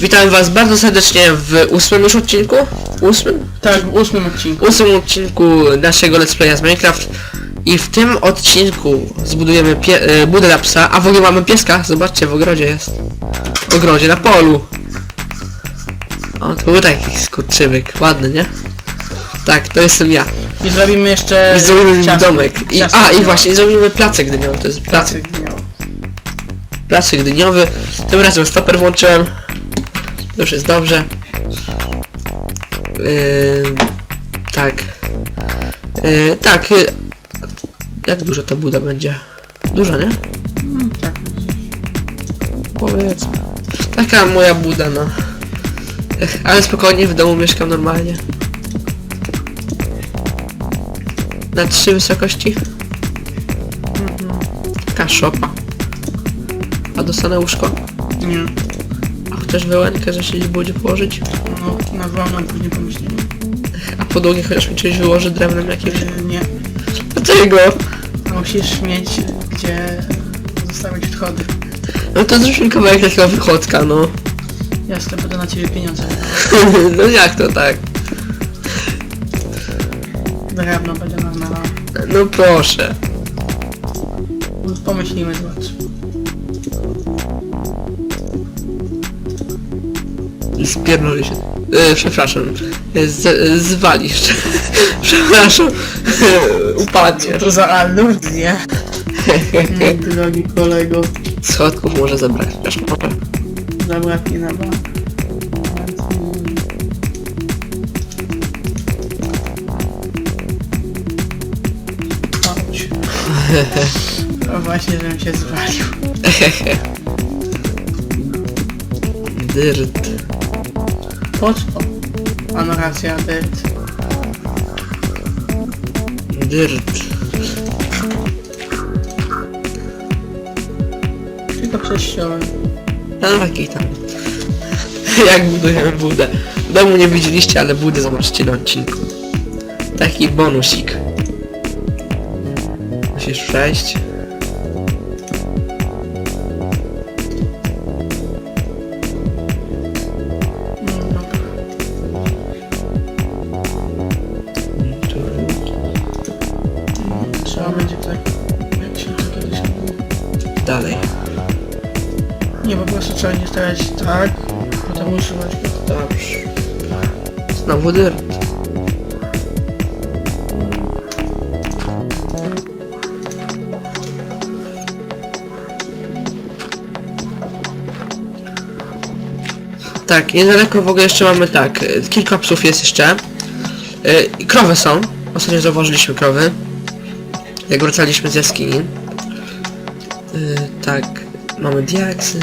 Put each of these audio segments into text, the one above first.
Witam was bardzo serdecznie w ósmym już odcinku. Ósmym? Tak, w ósmym odcinku. ósmym odcinku naszego Let's Playa z Minecraft. I w tym odcinku zbudujemy pie e, budę dla psa, a w ogóle mamy pieska, zobaczcie, w ogrodzie jest. W ogrodzie, na polu. O, to był taki skurczybyk, ładny, nie? Tak, to jestem ja. I zrobimy jeszcze... I zrobimy ciasto. domek. I, Ciasto a, i dniowe. właśnie, zrobimy placek dyniowy, to jest placek, Placek dniowy. placek dyniowy. Tym razem stoper włączyłem. To już jest dobrze. Yy, tak. Yy, tak. Yy, jak duża ta buda będzie? Duża, nie? Mm, tak. Powiedz. Taka moja buda, no. Ech, ale spokojnie, w domu mieszkam normalnie. Na trzy wysokości. Taka szopa. A dostanę łóżko. Nie. Że się gdzieś będzie położyć. No, na wolno później pomyślimy. A podłogi chociaż mi coś wyłoży drewnem jakimś. Yy, Nie. Dlaczego? Musisz mieć gdzie zostawić odchody. No to zrób kawałek takiego wychodka, no. Ja sobie będę na ciebie pieniądze. no jak to tak? Drewno będę marnował. No proszę. Pomyślimy, zobacz. Spiernuli się. E, przepraszam. E, Z, zwalisz. przepraszam. Upadnie. To za aluzję. Mój drogi kolego. Schodków może zabrać. Może. Zabraknie na bank. Chodź. No właśnie, żebym się zwalił. Dyrt. Po co? Ano racja, Bert. Dyrt. Tylko prześciąłem. No taki tam. Jak budujemy budę. W domu nie widzieliście, ale budę zobaczcie na odcinku. Taki bonusik. Musisz przejść. Będzie tak, jak się to kiedyś mówiło. Dalej. Nie, po prostu trzeba nie stawiać tak, potem usuwać go. Dobrze. Znowu dyrt. Tak, niedaleko w ogóle jeszcze mamy tak, e, kilka psów jest jeszcze. I Krowy są. Ostatnio zauważyliśmy krowy. Jak wracaliśmy z jaskini. E, Tak, mamy diaksy.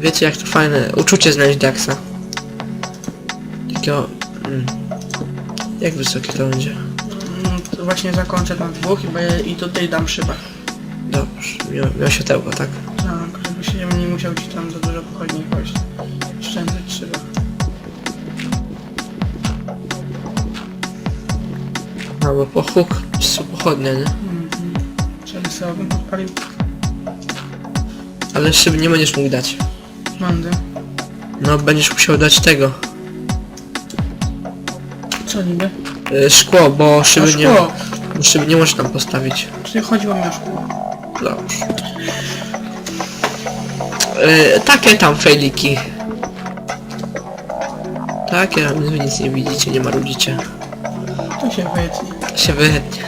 Wiecie jak to fajne uczucie znaleźć Daxa. Takiego... Mm, jak wysokie to będzie? Mm, to właśnie zakończę na dwóch i, be- i tutaj dam szybę. Dobrze, miał, miał światełko, tak? Tak, żeby się nie musiał ci tam za dużo pochodni chodzić. Szczędzać trzeba. Albo po huk, czy pochodnia, nie? Mhm. Żeby sobie bym podpalił Ale szyby nie będziesz mógł dać. mandy. No, będziesz musiał dać tego. Co niby? Y, szkło, bo szyby nie... szkło. Bo szyby nie możesz tam postawić. Czyli chodziło mi o szkło. Dobrze. Y, takie tam fejliki. Takie tam, wy nic nie widzicie, nie marudzicie. To się wytnie. Się wyhetnie.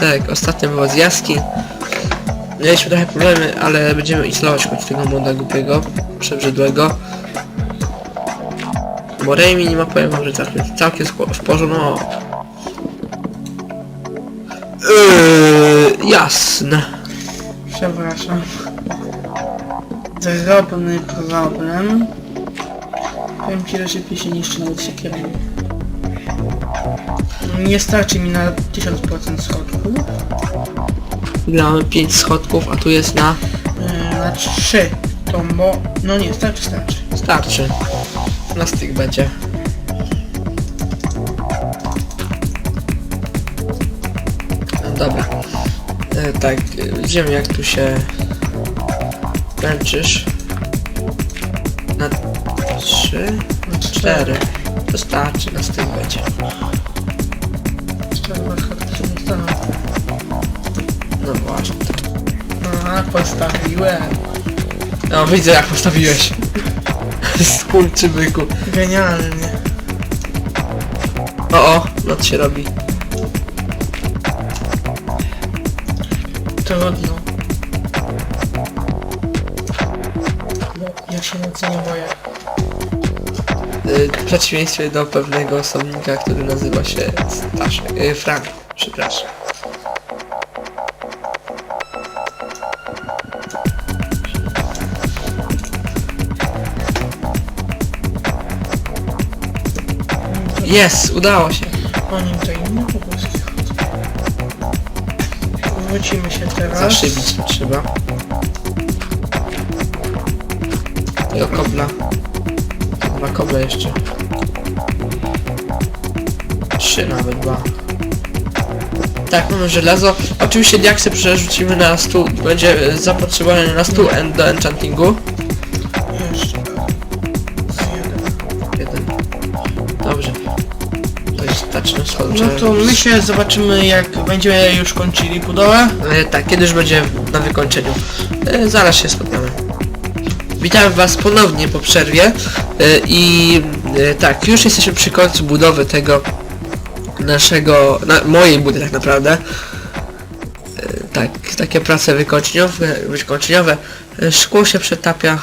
Tak, ostatnio było z jaski. Mieliśmy trochę problemy, ale będziemy instalować choć tego moda głupiego, przebrzydłego. Bo Raymi nie ma powiem wam, że całkiem, całkiem w porządku. No. Yy, jasne. Przepraszam. Drobny problem. Powiem ci, że szybciej się niszczy nawet siekierą. Nie starczy mi na 1000% schodków. Mamy 5 schodków, a tu jest na... Yy, na 3. To mo... No nie, starczy, starczy. Starczy. Na styk będzie. No dobra. E, tak, e, widzimy jak tu się męczysz. Na trzy, Na cztery. To starczy, na styl będzie. No właśnie. Aha, postawiłem. No widzę jak postawiłeś. Skurczybyku. Genialnie. O o, noc się robi. Trudno. Bo ja się nocy nie boję. Y, W przeciwieństwie do pewnego osobnika, który nazywa się Staszek. Y, Frank, przepraszam. Jest, udało się. O nim to inne po prostu. Wrócimy się teraz. Zaszybić trzeba. Tego kobla. Dwa koble jeszcze. Trzy nawet dwa. Tak, mamy żelazo. Oczywiście diaksy przerzucimy na stół. Będzie zapotrzebowanie na stół en- do enchantingu. No to my się zobaczymy jak będziemy już kończyli budowę. E, tak, kiedy już będzie na wykończeniu. E, zaraz się spotkamy. Witam was ponownie po przerwie e, i e, tak, już jesteśmy przy końcu budowy tego naszego, na, mojej budy tak naprawdę. E, tak, takie prace wykończeniowe, wykończeniowe. E, szkło się przetapia.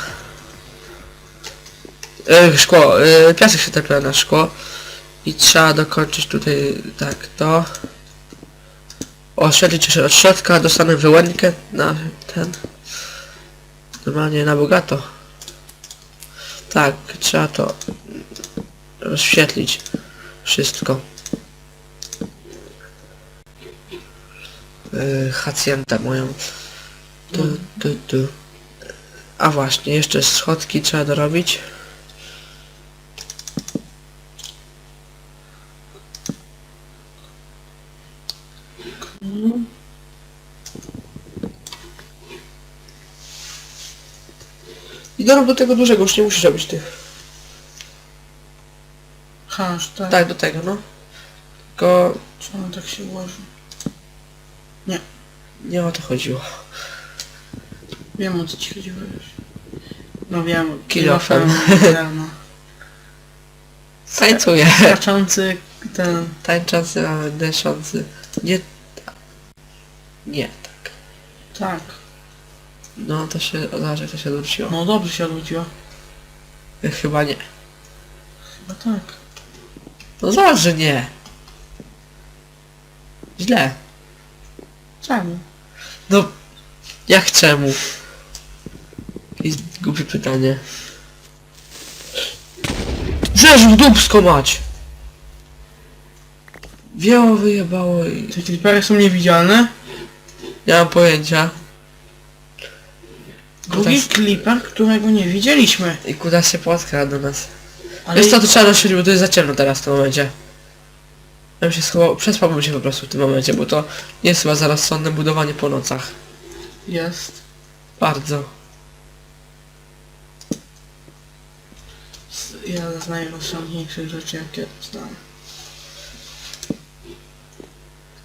E, szkło, piasek się tapia na szkło i trzeba dokończyć tutaj tak to. Oświetlić się od środka, dostanę wyłękę na ten... Normalnie na bogato. Tak, trzeba to rozświetlić wszystko. Yy, hacjentę moją. Tu, tu, tu. A właśnie, jeszcze schodki trzeba dorobić. I dorób do tego dużego, już nie musisz robić tych. Hasz, tak. Tak, do tego, no. Tylko Czemu tak się ułoży? nie o to chodziło. Wiem o co ci chodziło już. No wiem. Kilofem. kilofem, Tańcuję. Skaczący ten... Tańczący, a deszący. Nie... Nie, tak. Tak. No to się, zobacz jak to się odwróciło. No dobrze się odwróciło. Chyba nie. Chyba tak. No zobacz, że nie. Źle. Czemu? No, jak czemu? I głupie pytanie. W dupsko mać! Wieło wyjebało i... Te creepery są niewidzialne. Nie mam pojęcia. Drugi Kutas, którego nie widzieliśmy. I kuda się płatka do nas. Ale Wiesz co, to trzeba doświetlić, bo to jest za ciemno teraz w tym momencie. Ja bym się schował, przespałbym się po prostu w tym momencie, bo to nie jest chyba za rozsądne budowanie po nocach. jest. Bardzo. Jedna z najrozsądniejszych rzeczy jakie znam.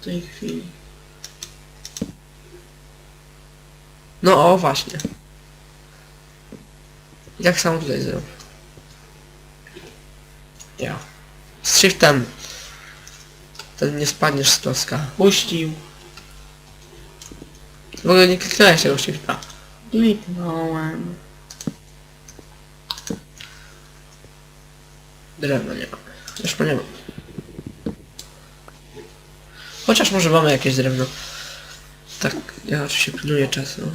W tej chwili. No o, właśnie. I tak samo tutaj zrobię. Ja. Z shiftem. Wtedy nie spadniesz z kloska. Puścił. W ogóle nie kliknąłeś tego shifta. Kliknąłem. Drewno nie mam. Już nie mam. Chociaż może mamy jakieś drewno. Tak, ja oczywiście pilnuję czasu.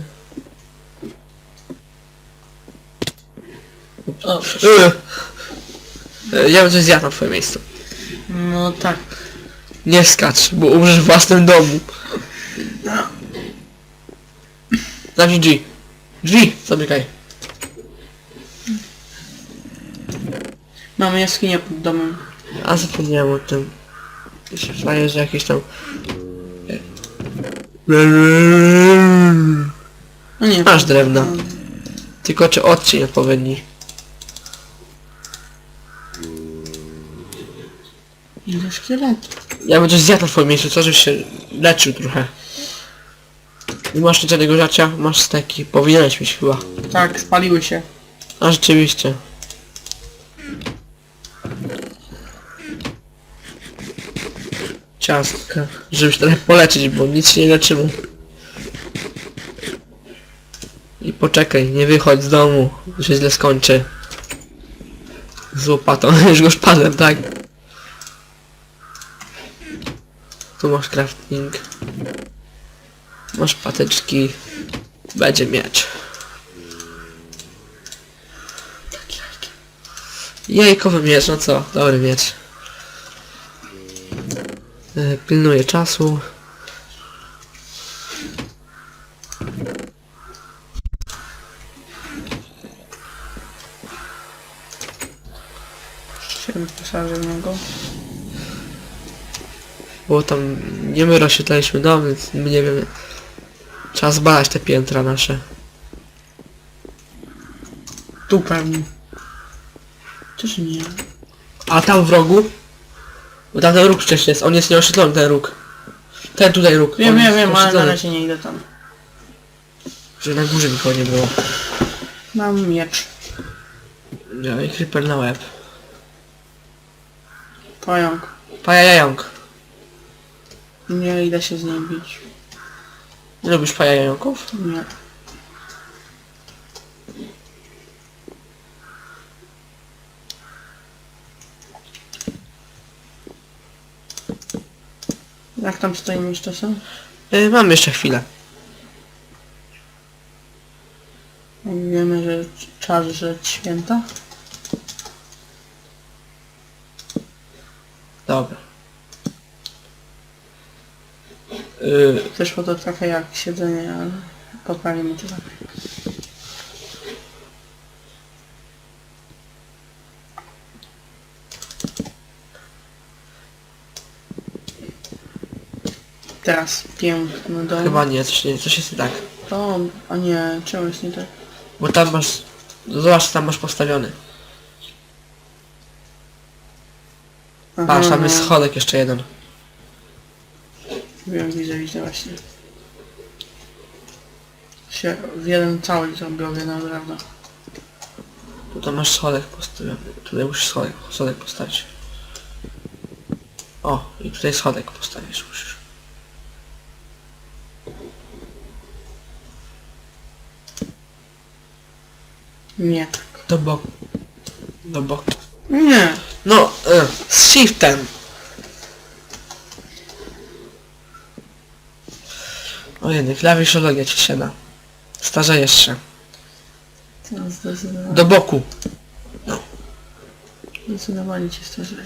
O. E, Ja bym coś zjadł na twoim miejscu. no tak. Nie skacz, bo umrzesz w własnym domu. Zamknij drzwi. Drzwi! Zamykaj. Mamy jaskinię pod domem. A zapomniałem o tym. Się fajnie, że jakieś tam... No nie. Masz drewna. Tylko czy odcień odpowiedni. Ile szkieletów? Ja coś zjadł na twoim miejscu, co żeś się leczył trochę. Nie masz nic żadnego życia, masz steki. Powinieneś mieć chyba. Tak, spaliły się. A rzeczywiście. Ciastka. Żeby się trochę poleczyć, bo nic się nie leczyło. I poczekaj, nie wychodź z domu, się źle skończy. Z łopatą, już go szpadłem, tak? Tu masz crafting. Masz patyczki. Będzie miecz. Jajkowy miecz, no co? Dobry miecz. E, Pilnuję czasu. Wyposażę w niego. Bo tam nie my rozświetlaliśmy dom, więc my nie wiemy. Trzeba zbadać te piętra nasze. Tu pewnie. Czyż nie? A tam w rogu? Bo tam ten róg wcześniej jest, on jest nieoświetlony ten róg. Ten tutaj róg. Wiem, on wiem, jest wiem, ale na razie nie idę tam. Że na górze nikogo nie było. Mam miecz. Ja i creeper na łeb. Pająk. Pajajająk. Nie idę się z nim bić. Nie lubisz pajajająków? Nie. Jak tam stoimy z czasem? Yy, mam jeszcze chwilę. Wiemy, że czas żreć święta? Dobra. Yy, Wyszło to trochę jak siedzenie, ale poprawimy to tak. Teraz piękny dom. chyba nie, coś, nie, coś jest nie tak. Dom, a nie, czemu jest nie tak? Bo tam masz... Zobacz, tam masz postawiony. Aha, Patrz, tam no. jest schodek jeszcze jeden. Wiem, widzę, widzę właśnie. Się w jeden cały zrobił, naprawdę. Tutaj masz schodek postawiony. Tutaj musisz schodek, schodek postawić. O, i tutaj schodek postawisz musisz. Nie. Do boku. Do boku. Nie. No, y, z shiftem. O jedny, klawiszologia ci się da. Starzejesz się. Zdecydowanie, Do boku. zdecydowanie cię starzeje.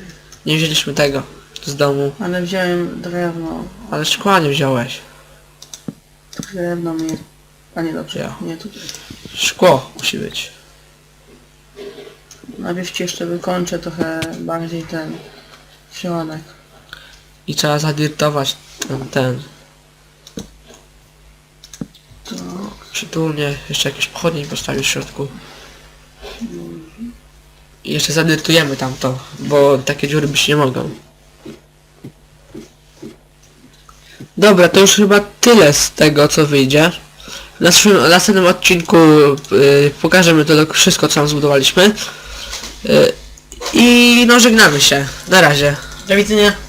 Nie wzięliśmy tego z domu. Ale wziąłem drewno. Ale szkła nie wziąłeś. Drewno mnie... A nie dobrze, Ja. nie tutaj. Szkło musi być. Najpierw ci jeszcze wykończę trochę bardziej ten środek. I trzeba zadirtować ten, ten. To... Przytulnie, jeszcze jakieś pochodnie postawić w środku. I jeszcze zadirtujemy tamto, bo takie dziury być nie mogą. Dobra, to już chyba tyle z tego co wyjdzie. W naszym, następnym odcinku y, pokażemy to wszystko co tam zbudowaliśmy. Y, I no żegnamy się. Na razie. Do widzenia.